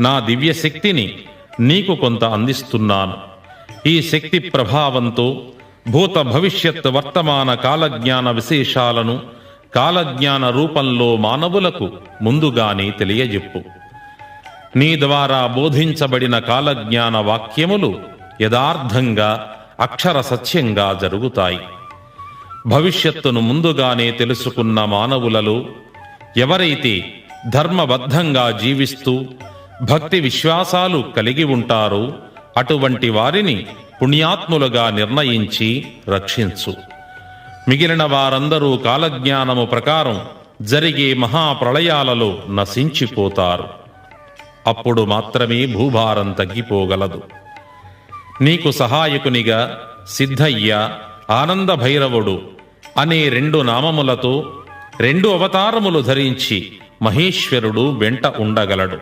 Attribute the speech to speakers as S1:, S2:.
S1: నా దివ్య శక్తిని నీకు కొంత అందిస్తున్నాను. ఈ శక్తి ప్రభావంతో భూత భవిష్యత్ వర్తమాన కాలజ్ఞాన విశేషాలను కాలజ్ఞాన రూపంలో మానవులకు ముందుగానే తెలియజెప్పు. నీ ద్వారా బోధించబడిన కాలజ్ఞాన వాక్యములు యథార్థంగా అక్షర సత్యంగా జరుగుతాయి. భవిష్యత్తును ముందుగానే తెలుసుకున్న మానవులలో ఎవరైతే ధర్మబద్ధంగా జీవిస్తూ భక్తి విశ్వాసాలు కలిగి ఉంటారు అటువంటి వారిని పుణ్యాత్ములుగా నిర్ణయించి రక్షించు. మిగిలిన వారందరూ కాలజ్ఞానము ప్రకారం జరిగే మహాప్రళయాలలో నశించిపోతారు. అప్పుడు మాత్రమే భూభారం తగ్గిపోగలదు. నీకు సహాయకునిగా సిద్ధయ్య ఆనంద భైరవుడు అనే రెండు నామములతో రెండు అవతారములు ధరించి మహేశ్వరుడు వెంట ఉండగలడు.